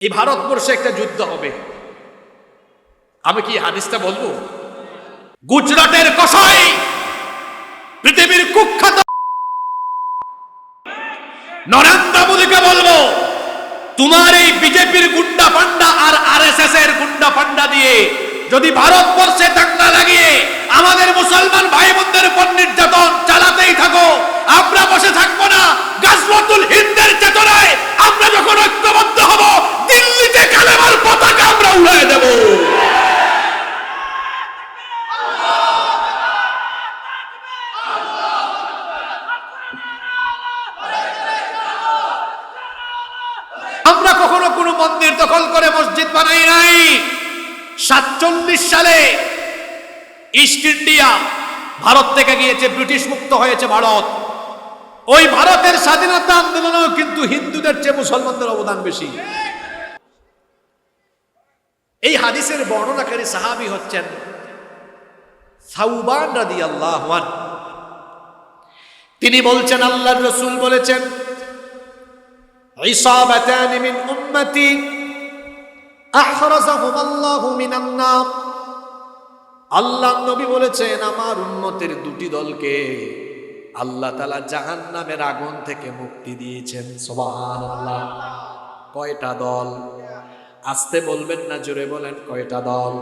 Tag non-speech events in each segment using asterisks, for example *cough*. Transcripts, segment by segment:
এই ভারতবর্ষে একটা যুদ্ধ হবে। আমি কি হাদিসটা বলব? গুজরাটের কসাই পৃথিবীর কুখ্যাত নরেন্দ্র মোদীকে বলব, তোমার এই বিজেপির গুন্ডা পান্ডা আর আর এস এর গুন্ডা পান্ডা দিয়ে যদি ভারতবর্ষে দাঙ্গা লাগিয়ে আমাদের মুসলমান ভাই বোনদের উপর নির্যাতন চালাতেই থাকো আমরা বসে থাকব না গাজওয়াতুল হিন্দের চেতনায় আমরা যখন ঐক্যবদ্ধ হব দিল্লিতে কালেমার পতাকা আমরা উড়াই দেব আমরা কখনো কোনো মন্দির দখল করে মসজিদ বানাই নাই। সাতচল্লিশ সালে ইস্ট ইন্ডিয়া ভারত থেকে গিয়েছে, ব্রিটিশ মুক্ত হয়েছে ভারত। ওই ভারতের স্বাধীনতা আন্দোলনেও কিন্তু হিন্দুদের চেয়ে মুসলমানদের অবদান বেশি। এই হাদিসের বর্ণনাকারী সাহাবি হচ্ছেন সাউবান রাদি আল্লাহ তিনি বলছেন, আল্লাহর রসুল বলেছেন عصابتان من أمتي أحرزهم الله من النار আল্লাহ নবী বলেছেন আমার উন্মতের দুটি দলকে আল্লাহ তালা জাহান নামের আগুন থেকে মুক্তি দিয়েছেন সোবাহান আল্লাহ কয়টা দল আসতে বলবেন না জোরে বলেন কয়টা দল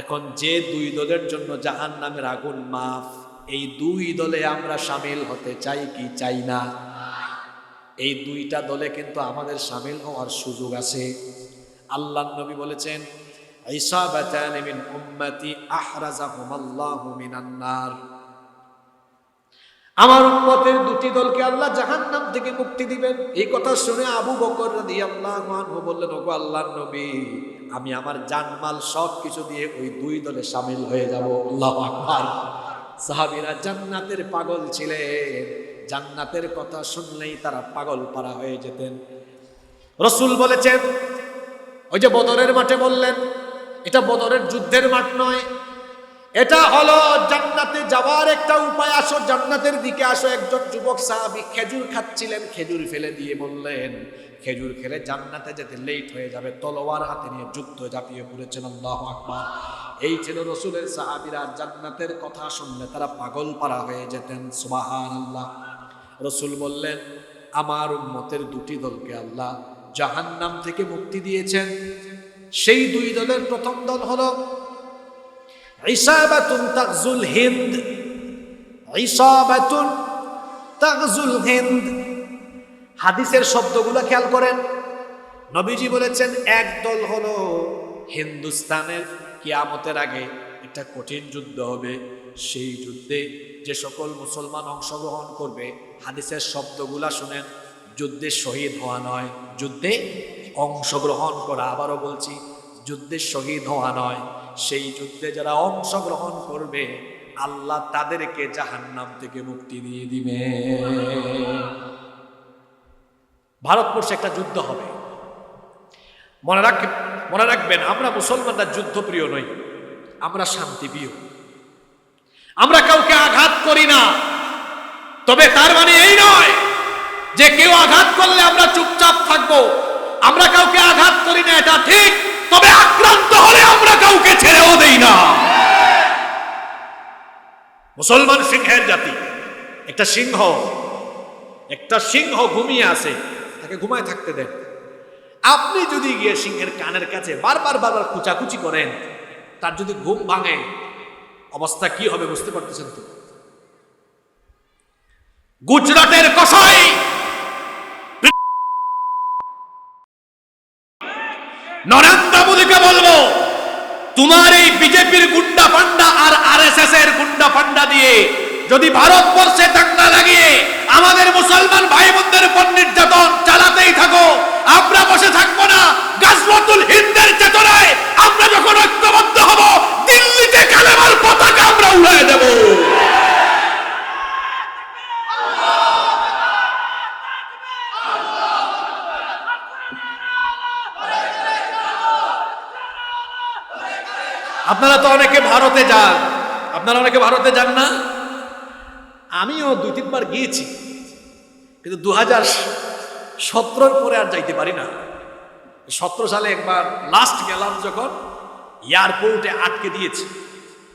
এখন যে দুই দলের জন্য জাহান নামের আগুন মাফ এই দুই দলে আমরা সামিল হতে চাই কি চাই না এই দুইটা দলে কিন্তু আমাদের সামিল হওয়ার সুযোগ আছে। আল্লাহ নবী বলেছেন আমার উম্মতের দুটি দলকে আল্লাহ জাহান্নাম থেকে মুক্তি দিবেন। এই কথা শুনে আবু বকর আনহু বললেন, ওগো আল্লাহর নবী, আমি আমার জানমাল সব কিছু দিয়ে ওই দুই দলে সামিল হয়ে যাব। আল্লাহু সাহাবীরা জান্নাতের পাগল ছিলেন। জান্নাতের কথা শুনলেই তারা পাগল পারা হয়ে যেতেন। রসুল বলেছেন, ওই যে বদরের মাঠে বললেন, এটা বদরের যুদ্ধের মাঠ নয়, এটা হলো জান্নাতে যাওয়ার একটা উপায়। আসো, জান্নাতের দিকে আসো। একজন যুবক সাহাবি খেজুর খাচ্ছিলেন, খেজুর ফেলে দিয়ে বললেন, খেজুর খেলে জান্নাতে যেতে লেট হয়ে যাবে, তলোয়ার হাতে নিয়ে যুদ্ধ ঝাঁপিয়ে পড়েছেন, আল্লাহ আকবার। এই ছিল রসুলের সাহাবিরা, জান্নাতের কথা শুনলে তারা পাগল পারা হয়ে যেতেন সুবাহান আল্লাহ রসুল বললেন, আমার উম্মতের দুটি দলকে আল্লাহ জাহান্নাম থেকে মুক্তি দিয়েছেন। সেই দুই দলের প্রথম দল হলো ইসাবাতুন তাকজুল হিন্দ। ইসাবাতুন তাকজুল হিন্দ। হাদিসের শব্দগুলো খেয়াল করেন। নবীজি বলেছেন, এক দল হল হিন্দুস্তানের কিয়ামতের আগে একটা কঠিন যুদ্ধ হবে। সেই যুদ্ধে যে সকল মুসলমান অংশগ্রহণ করবে হাদিসের শব্দগুলা শুনেন, যুদ্ধে শহীদ হওয়া নয়, যুদ্ধে অংশগ্রহণ করা, আবারও বলছি, যুদ্ধে শহীদ হওয়া নয়, সেই যুদ্ধে যারা অংশগ্রহণ করবে, আল্লাহ তাদেরকে জাহান্নাম থেকে মুক্তি দিয়ে দিবে। ভারতবর্ষে একটা যুদ্ধ হবে। মনে রাখ, মনে রাখবেন, আমরা মুসলমানরা যুদ্ধপ্রিয় নই, আমরা শান্তিপ্রিয়। আমরা কাউকে আঘাত করি না। তবে তার মানে এই নয় যে কেউ আঘাত করলে আমরা চুপচাপ থাকব। আমরা কাউকে আঘাত করি না, এটা ঠিক। তবে আক্রান্ত হলে আমরা কাউকে ছেড়েও দেই না। মুসলমান সিংহের জাতি। একটা সিংহ একটা সিংহ ঘুমিয়ে আছে, তাকে ঘুমায় থাকতে দেন। আপনি যদি গিয়ে সিংহের কানের কাছে বারবার বারবার কুচাকুচি করেন, তার যদি ঘুম ভাঙে, অবস্থা কি হবে বুঝতে পারতেছেন তো? গুজরাটের কসাই। নরেন্দ্র মোদীকে বলব, তোমার এই বিজেপির গুন্ডা পান্ডা আর আরএসএস এর গুন্ডা পান্ডা দিয়ে যদি ভারতবর্ষে দাঙ্গা লাগিয়ে আমাদের মুসলমান ভাই বোনদের উপর নির্যাতন চালাতেই থাকো, আমরা বসে থাকব না। গাজওয়াতুল হিন্দের চেতনায় আমরা যখন ঐক্যবদ্ধ হব, দিল্লিতে কালেমার পতাকা আমরা উড়াই দেব আপনারা তো অনেকে ভারতে যান। আপনারা অনেকে ভারতে যান না? আমিও দুই তিনবার গিয়েছি। কিন্তু দু হাজার সতেরোর পরে আর যাইতে পারি না। সতেরো সালে একবার লাস্ট গেলাম যখন এয়ারপোর্টে আটকে দিয়েছে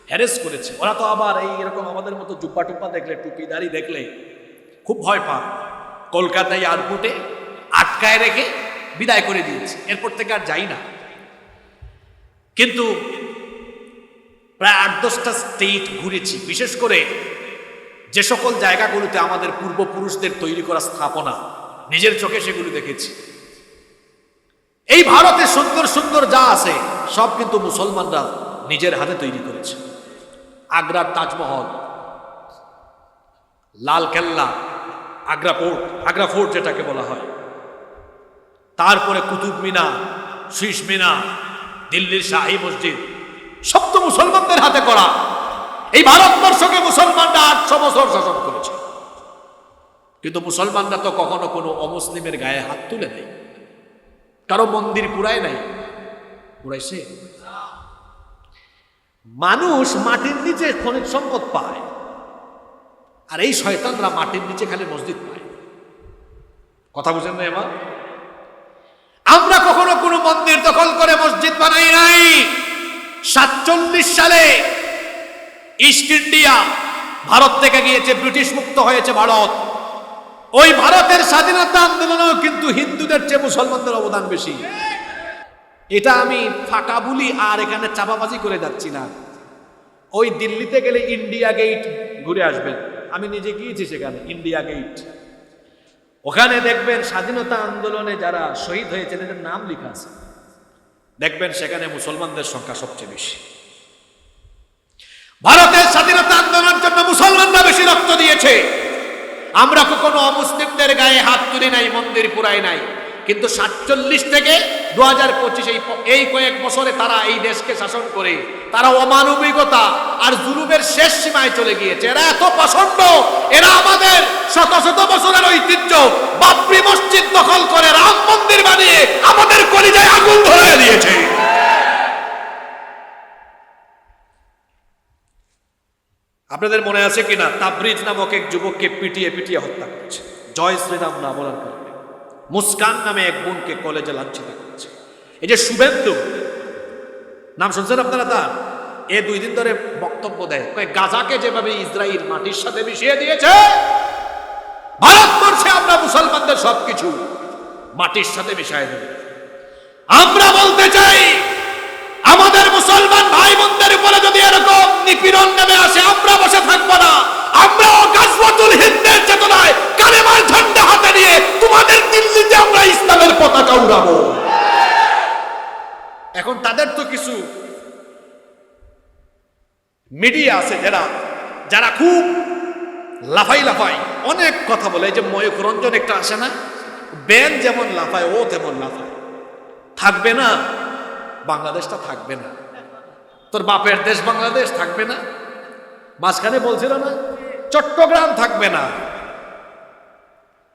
হ্যারেস করেছে। ওরা তো আবার এই এরকম আমাদের মতো জুব্বা টুব্বা দেখলে টুপিদারি দেখলে খুব ভয় পান কলকাতা এয়ারপোর্টে আটকায় রেখে বিদায় করে দিয়েছে। এরপর থেকে আর যাই না। কিন্তু প্রায় আট দশটা স্টেট ঘুরেছি। বিশেষ করে যে সকল জায়গাগুলোতে আমাদের পূর্বপুরুষদের তৈরি করা স্থাপনা, নিজের চোখে সেগুলো দেখেছি। এই ভারতে সুন্দর সুন্দর যা আছে, সব কিন্তু মুসলমানরা নিজের হাতে তৈরি করেছে। আগ্রার তাজমহল লাল কেল্লা আগ্রা ফোর্ট আগ্রা ফোর্ট যেটাকে বলা হয়। তারপরে কুতুব মিনার শীষ মিনার দিল্লির শাহী মসজিদ সব তো মুসলমানদের হাতে করা। এই ভারতবর্ষকে মুসলমানরা আটশো বছর শাসন করেছে। কিন্তু মুসলমানরা তো কখনো কোনো অমুসলিমের গায়ে হাত তুলে নেই। কারও মন্দির পুরায় নাই। পুরাইছে? মানুষ মাটির নিচে খনিজ সম্পদ পায়। আর এই শয়তানরা মাটির নিচে খালি মসজিদ পায়। কথা বুঝেন না এবার আমরা কখনো কোনো মন্দির দখল করে মসজিদ বানাই নাই। সাতচল্লিশ সালে ইস্ট ইন্ডিয়া ভারত থেকে গিয়েছে, ব্রিটিশ মুক্ত হয়েছে ভারত। ওই ভারতের স্বাধীনতা আন্দোলনেও কিন্তু হিন্দুদের চেয়ে মুসলমানদের অবদান বেশি। এটা আমি ফাঁকা বলি আর এখানে চাপাবাজি করে যাচ্ছি না। ওই দিল্লিতে গেলে ইন্ডিয়া গেট ঘুরে আসবেন। আমি নিজে গিয়েছি সেখানে ইন্ডিয়া গেট ওখানে দেখবেন স্বাধীনতা আন্দোলনে যারা শহীদ হয়েছেন, এদের নাম লেখা আছে। দেখবেন সেখানে মুসলমানদের সংখ্যা সবচেয়ে বেশি। ভারতের স্বাধীনতা আন্দোলনের জন্য মুসলমানরা বেশি রক্ত দিয়েছে। আমরা কখনো অমুসলিমদের গায়ে হাত তুলি নাই, মন্দির পুরাই নাই। কিন্তু সাতচল্লিশ থেকে দু হাজার পঁচিশ এই এই কয়েক বছরে তারা এই দেশকে শাসন করে, তারা অমানবিকতা আর জুলুমের শেষ সীমায় চলে গিয়েছে। এরা এত প্রচণ্ড এরা আমাদের শত শত বছরের ঐতিহ্য। বাবরি মসজিদ দখল করে রাম মন্দির বানিয়ে আমাদের কলিজায় আগুন ধরে দিয়েছে আপনাদের মনে আছে কিনা? তাবরিজ নামক এক যুবককে পিটিয়ে পিটিয়ে হত্যা করেছে। জয় শ্রীরাম না বলার কারণে। মুস্কান নামে এক বোনকে কলেজে লাঞ্ছিত করেছে। এই যে শুভেন্দু, নাম শুনছেন আপনারা তার? এ দুই দিন ধরে বক্তব্য দেয়। গাজাকে যেভাবে ইসরায়েল মাটির সাথে মিশিয়ে দিয়েছে ভারতবর্ষে আমরা মুসলমানদের সবকিছু, মাটির সাথে মিশিয়ে দেব। আমরা বলতে চাই মুসলমান ভাই বোনদের উপরে যদি এরকম নিপীড়ন নেমে আসে, আমরা বসে থাকব না। আমরাও গাজওয়াতুল হিন্দের চেতনায় কালেমার ঝান্ডা হাতে নিয়ে তোমাদের দিল্লিতে আমরা ইসলামের পতাকা উড়াবো। এখন তাদের তো কিছু মিডিয়া আছে যারা যারা খুব লাফাই লাফাই অনেক কথা বলে। যে ময়ূক রঞ্জন একটা আসে না? ব্যান যেমন লাফায়, ও তেমন লাফায়। থাকবে না, বাংলাদেশটা থাকবে না। তোর বাপের দেশ বাংলাদেশ থাকবে না। মাঝখানে বলছিল না, চট্টগ্রাম থাকবে না।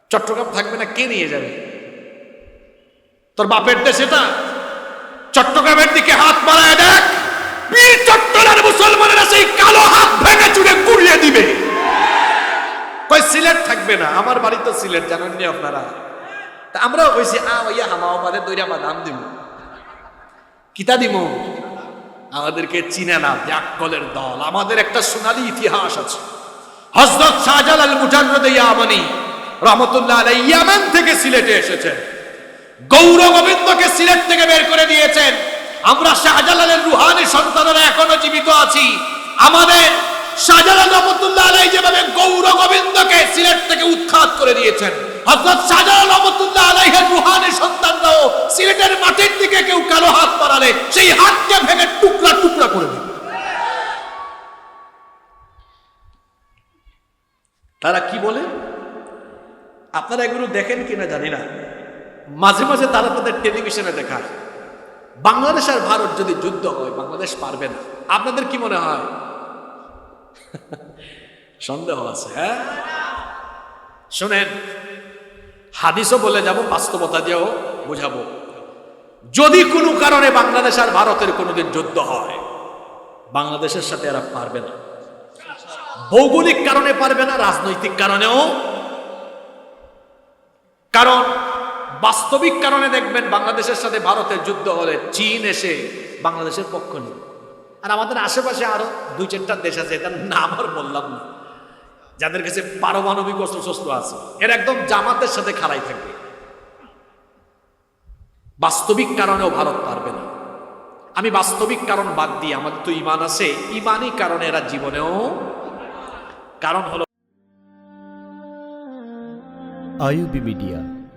চট্টগ্রাম থাকবে না, কে নিয়ে যাবে? তোর বাপের দেশ এটা? চট্টগ্রামের দিকে হাত বাড়ায় দেখ, বীর চট্টগ্রামের মুসলমানেরা সেই কালো হাত ভেঙে চুড়ে কুড়িয়ে দিবে। কই সিলেট থাকবে না, আমার বাড়ি তো সিলেট, জানেন নি আপনারা? তা আমরা কইছি, আ, ওইয়া হামাও বাদে দইরা বাদাম দিব কিতা দিব আমাদেরকে চিনে না ব্যাকলের দল। আমাদের একটা সোনালি ইতিহাস আছে। হজরত শাহজালাল মুজাররদ ইয়ামানি রহমতুল্লাহ আলাই ইয়ামান থেকে সিলেটে এসেছেন। গৌর গোবিন্দকে সিলেট থেকে বের করে দিয়েছেন। আমরা শাহজালালের রুহানি সন্তানেরা এখনও জীবিত আছি। আমাদের তারা কি বলে? আপনারা এগুলো দেখেন কিনা জানি না। মাঝে মাঝে তারা তাদের টেলিভিশনে দেখায়। বাংলাদেশ আর ভারত যদি যুদ্ধ হয়, বাংলাদেশ পারবে না। আপনাদের কি মনে হয়? *laughs* সন্দেহ আছে হ্যাঁ? শোনেন, হাদিসও বলে যাব, বাস্তবতা দিয়েও বোঝাবো। যদি কোনো কারণে বাংলাদেশ আর ভারতের কোনোদিন যুদ্ধ হয়, বাংলাদেশের সাথে এরা পারবে না। ভৌগোলিক কারণে পারবে না, রাজনৈতিক কারণেও। কারণ, বাস্তবিক কারণে দেখবেন বাংলাদেশের সাথে ভারতের যুদ্ধ হলে চীন এসে বাংলাদেশের পক্ষ নেই আর আমাদের আশেপাশে আরও দুই চারটা দেশ আছে, এটার নাম আর বললাম না। যাদের কাছে পারমাণবিক অস্ত্র শস্ত্র আছে, এর একদম জামাতের সাথে খাড়াই থাকবে। বাস্তবিক কারণেও ভারত পারবে না। আমি বাস্তবিক কারণ বাদ দিই আমাদের তো ইমান আছে, ইমানই কারণে এরা জীবনেও কারণ হলো আইউবি মিডিয়া